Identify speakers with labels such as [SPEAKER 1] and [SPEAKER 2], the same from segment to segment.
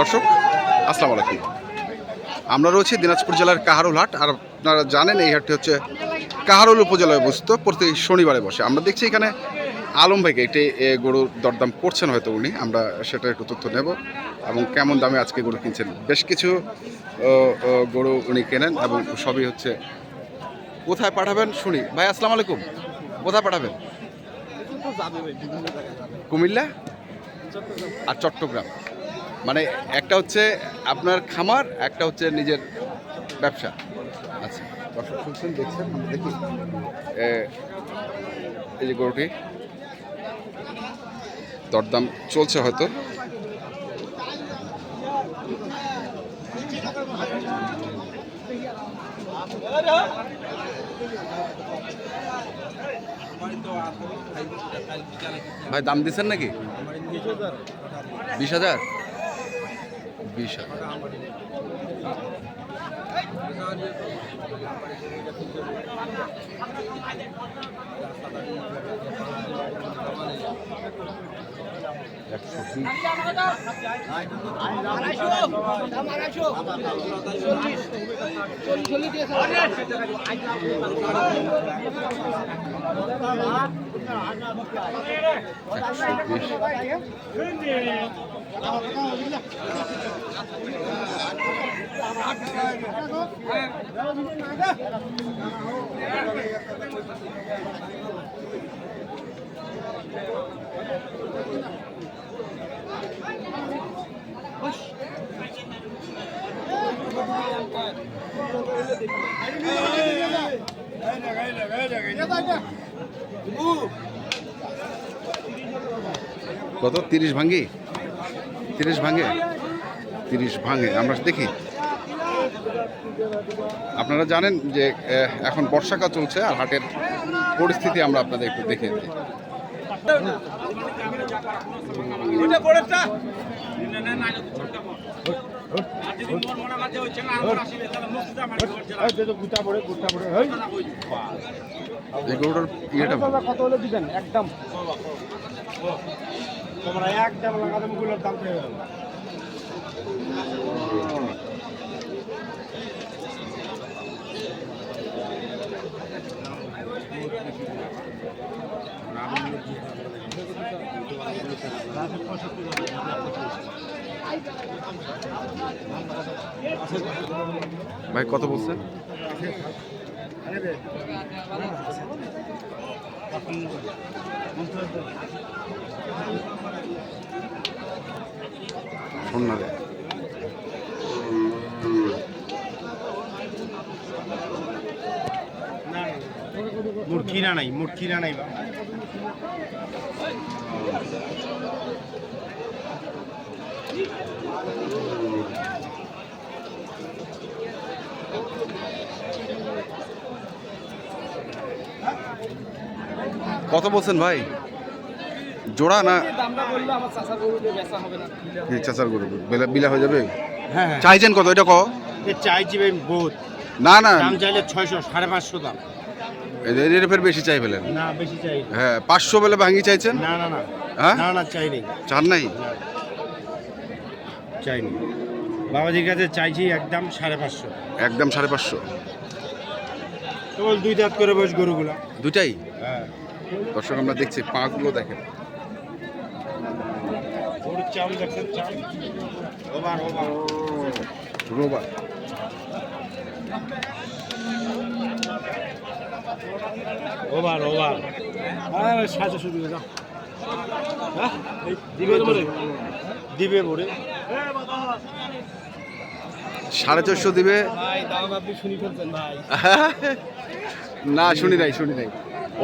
[SPEAKER 1] দর্শক, আসসালামু আলাইকুম। আমরা রয়েছি দিনাজপুর জেলার কাহারুল হাট আর আপনারা জানেন এই হাটটি হচ্ছে কাহারুল উপজেলায় অবস্থিত, প্রতি শনিবারে বসে। আমরা দেখছি এখানে আলম ভাইকে একটি গরুর দরদাম করছেন হয়তো উনি। আমরা সেটা একটু তথ্য নেব এবং কেমন দামে আজকে গরু কিনছেন। বেশ কিছু গরু উনি কেনেন এবং সবই হচ্ছে কোথায় পাঠাবেন শুনি। ভাই, আসসালামু আলাইকুম। কোথায় পাঠাবেন? কুমিল্লা? আর চট্টগ্রাম। মানে একটা হচ্ছে আপনার খামার একটা হচ্ছে নিজের ব্যবসা। আচ্ছা দর্শক শুনছেন দেখছেন? দেখি। এই যে গরুটি। দরদাম চলছে হয়তো। ভাই দাম দিচ্ছেন নাকি? বিশ হাজার? বিশ হাজার। একশো বিশ। কত? তিরিশ ভাঙ্গি? তিরিশ ভাঙে? তিরিশ ভাঙে। আমরা দেখি। আপনারা জানেন যে এখন বর্ষাকাল চলছে আর হাটের পরিস্থিতি আমরা আপনাদের একটু দেখিয়ে দিই। এই গরুটার ইয়েটা
[SPEAKER 2] কত হলে দিবেন? একদম। তোমরা এক একদম লাগাতামগুলোর দাম পেয়ে গেল
[SPEAKER 1] ভাই কত বলছেন শোন না রে
[SPEAKER 2] মোর কিনা নাই মোর কিনা নাই বা
[SPEAKER 1] কত বলছেন ভাই? জোড়া না? চাচার গরু। বেলা বিলা হয়ে যাবে?
[SPEAKER 2] হ্যাঁ
[SPEAKER 1] চাইছেন কত? এটা কো
[SPEAKER 2] হ্যাঁ চাইছি ভাই বহুত।
[SPEAKER 1] না না।
[SPEAKER 2] দাম চাইলে ছয়শো সাড়ে পাঁচশো দাম।
[SPEAKER 1] এর ফের বেশি চাই ফেলেন
[SPEAKER 2] না বেশি চাই
[SPEAKER 1] হ্যাঁ পাঁচশো বেলে ভাঙি চাইছেন?
[SPEAKER 2] না না না।
[SPEAKER 1] হ্যাঁ?
[SPEAKER 2] না না চাই নেই।
[SPEAKER 1] চার নাই?
[SPEAKER 2] চাইনি বাবাজির কাছে চাইছি একদম সাড়ে পাঁচশো।
[SPEAKER 1] একদম সাড়ে পাঁচশো।
[SPEAKER 2] কেবল দুই দাঁত করে বস গরুগুলা।
[SPEAKER 1] দুটাই
[SPEAKER 2] হ্যাঁ।
[SPEAKER 1] দর্শক আমরা দেখছি পাগুলো দেখেন।
[SPEAKER 2] ওভার ওভার হ্যাঁ সাজা শুরু করে দাও হ্যাঁ দিবে বলে।
[SPEAKER 1] সাড়ে চারশো দিবে।
[SPEAKER 2] ভাই দাম আপনি শুনি ফেলছেন ভাই।
[SPEAKER 1] না শুনি নাই শুনি নাই।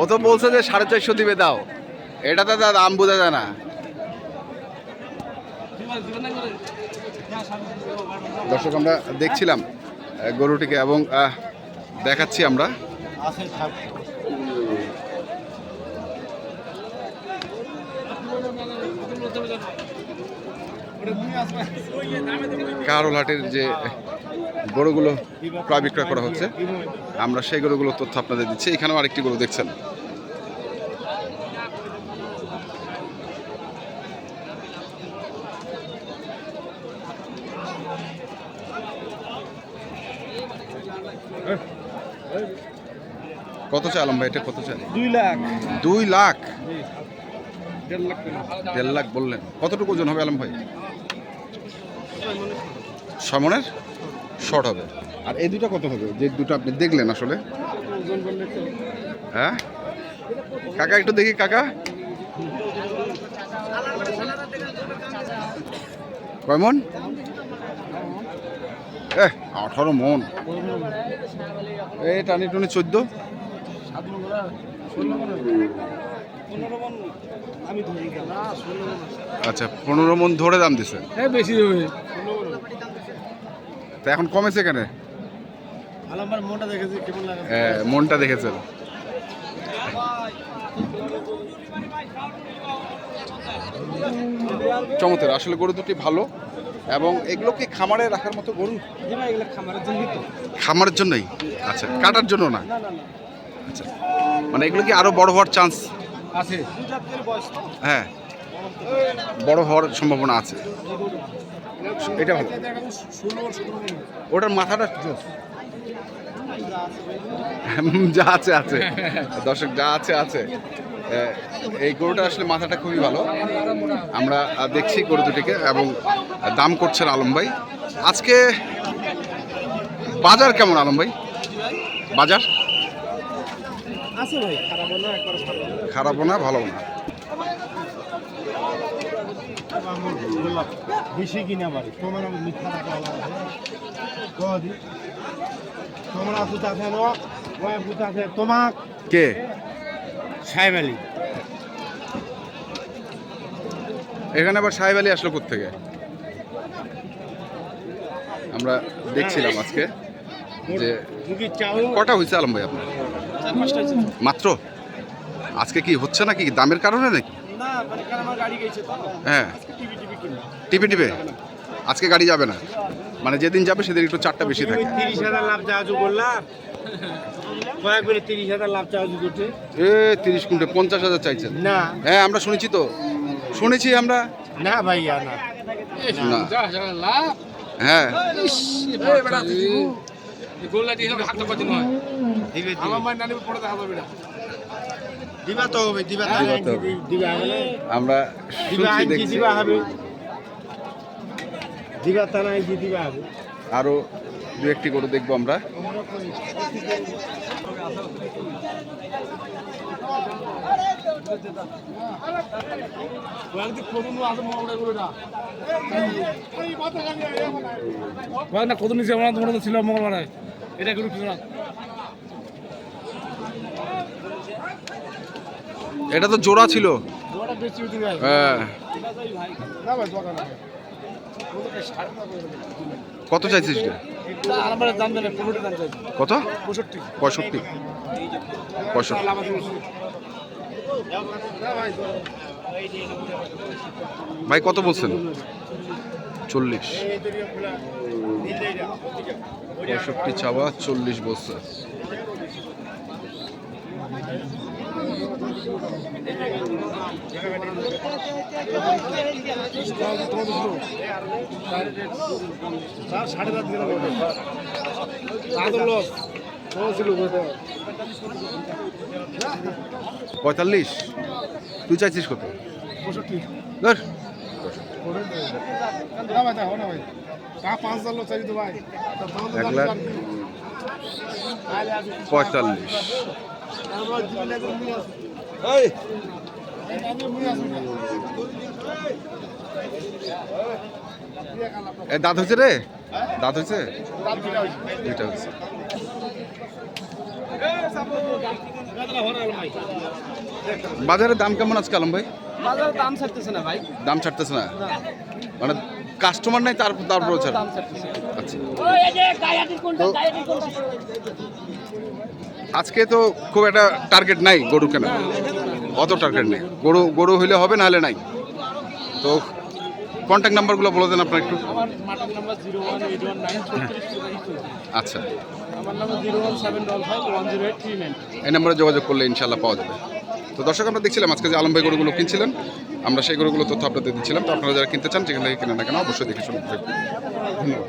[SPEAKER 1] ও তো বলছে যে সাড়ে চারশো দিবে, দাও। এটা তো দাদা দাম বোঝা যায় না। দর্শক, আমরা দেখছিলাম গরুটিকে এবং দেখাচ্ছি আমরা।
[SPEAKER 2] আছে থাক
[SPEAKER 1] কারোল হাটের যে গরুগুলো ক্রয় বিক্রয় করা হচ্ছে। আমরা সেই গরুগুলোর তথ্য আপনাদের দিচ্ছি। এখানেও আরেকটি গরু দেখছেন। কত চাই আলম ভাই? এটা কত চাই?
[SPEAKER 2] দুই লাখ।
[SPEAKER 1] দুই লাখ?
[SPEAKER 2] দেড় লাখ
[SPEAKER 1] বললেন। কতটুকু ওজন হবে আলম ভাই? সামনের শর্ট হবে। আর এই দুটো কত হবে? যে দুটো আপনি দেখলেন আসলে? হ্যাঁ? কাকা একটু দেখি কাকা। কয় মন? এ আঠারো মন। এই টানি টুনি চোদ্দ। আচ্ছা পনেরো মন ধরে দাম দিছে।
[SPEAKER 2] হ্যাঁ বেশি হবে।
[SPEAKER 1] তা এখন কমেছে কেন?
[SPEAKER 2] মনটা
[SPEAKER 1] দেখেছেন চমৎকার আসলে গরু দুটি ভালো এবং এগুলো কি খামারে রাখার মতো গরু?
[SPEAKER 2] খামারের
[SPEAKER 1] জন্যই আচ্ছা কাটার জন্য না? আচ্ছা মানে এগুলো কি আরও বড় হওয়ার চান্স
[SPEAKER 2] আছে।
[SPEAKER 1] হ্যাঁ বড় হওয়ার সম্ভাবনা আছে। এটা ভালো। ওটার মাথাটা। যা আছে আছে। দর্শক, যা আছে আছে। এই গরুটা আসলে মাথাটা খুবই ভালো। আমরা দেখছি গরু দুটিকে এবং দাম করছেন আলম ভাই। আজকে বাজার কেমন আলম ভাই? বাজার? খারাপও না ভালো না।
[SPEAKER 2] বেশি কিনা বাড়ি তোমার মিথ্যা তোমরা পুতা আছে ওই পুতা তোমাক
[SPEAKER 1] কে
[SPEAKER 2] সাহেব আলী
[SPEAKER 1] এখানে আবার সাহেব আলী আসলো থেকে আমরা দেখছিলাম আজকে যে কটা হয়েছে আলম ভাই আপনার। মাত্র? আজকে কি হচ্ছে নাকি? দামের কারণে নাকি?
[SPEAKER 2] না মানে
[SPEAKER 1] হ্যাঁ।
[SPEAKER 2] টিভি টিভি কিনে
[SPEAKER 1] টিপে টিপে আজকে গাড়ি যাবে না? মানে যেদিন যাবে সেদিন একটু চারটা বেশি থাকে।
[SPEAKER 2] তিরিশ হাজার লাভ চাওয়া করলাম তিরিশ হাজার লাভ করতে
[SPEAKER 1] এ তিরিশ কুইন্টাল পঞ্চাশ হাজার চাইছেন?
[SPEAKER 2] না।
[SPEAKER 1] হ্যাঁ আমরা শুনেছি তো। শুনেছি আমরা।
[SPEAKER 2] না ভাইয়া না।
[SPEAKER 1] না। হ্যাঁ।
[SPEAKER 2] দিবে। আমার মায়ের নানি পড়ে দেখা যাবে না দিবা তো হবে দিবা তো
[SPEAKER 1] দিবা তো হবে।
[SPEAKER 2] দিবা। হবে
[SPEAKER 1] আমরা শুনছি দেখছি।
[SPEAKER 2] দিবা হবে দিবা তা নাই দিবা হবে
[SPEAKER 1] আরও দু একটি গরু দেখব আমরা।
[SPEAKER 2] না কত নিচে আমার তোমার ছিল মঙ্গলবার। এটা কিছু না
[SPEAKER 1] এটা তো জোড়া ছিল। হ্যাঁ।
[SPEAKER 2] না ভাই দোকান
[SPEAKER 1] কত চাইছিস কত?
[SPEAKER 2] পঁয়ষট্টি।
[SPEAKER 1] পঁয়ষট্টি। ভাই কত বলছেন? চল্লিশ। পঁয়ষট্টি চাওয়া চল্লিশ বলছে।
[SPEAKER 2] সাড়ে সাত
[SPEAKER 1] পঁয়তাল্লিশ। তুই চাইছিস কত?
[SPEAKER 2] পঁয়ষট্টি।
[SPEAKER 1] ধর। এক লাখ পঁয়তাল্লিশ। দাঁত হয়েছে রে? দাঁত হয়েছে? দুইটা
[SPEAKER 2] ভাই।
[SPEAKER 1] বাজারের দাম কেমন আজকে আলম ভাই?
[SPEAKER 2] বাজারে দাম ছাড়তেছে না ভাই।
[SPEAKER 1] দাম ছাড়তেছে না? মানে কাস্টমার নাই তার তারপরে ছাড়
[SPEAKER 2] দাম ছাড়তেছে।
[SPEAKER 1] আচ্ছা। আজকে তো খুব একটা টার্গেট নাই গরু কেনা। অত টার্গেট নেই। গরু গরু হইলে হবে না হলে নাই। তো কন্ট্যাক্ট নাম্বারগুলো বলে দেন আপনার একটু। আচ্ছা। এই নম্বরে যোগাযোগ করলে ইনশাল্লাহ পাওয়া যাবে। তো দর্শক আমরা দেখছিলাম আজকে যে আলম ভাই গরুগুলো কিনছিলেন। আমরা সেই গরুগুলো তথ্য আপনাদের দিচ্ছিলাম। তো আপনারা যারা কিনতে চান যেখান থেকে কেনা না কেন অবশ্যই দেখে শুনে দেখবেন। ধন্যবাদ।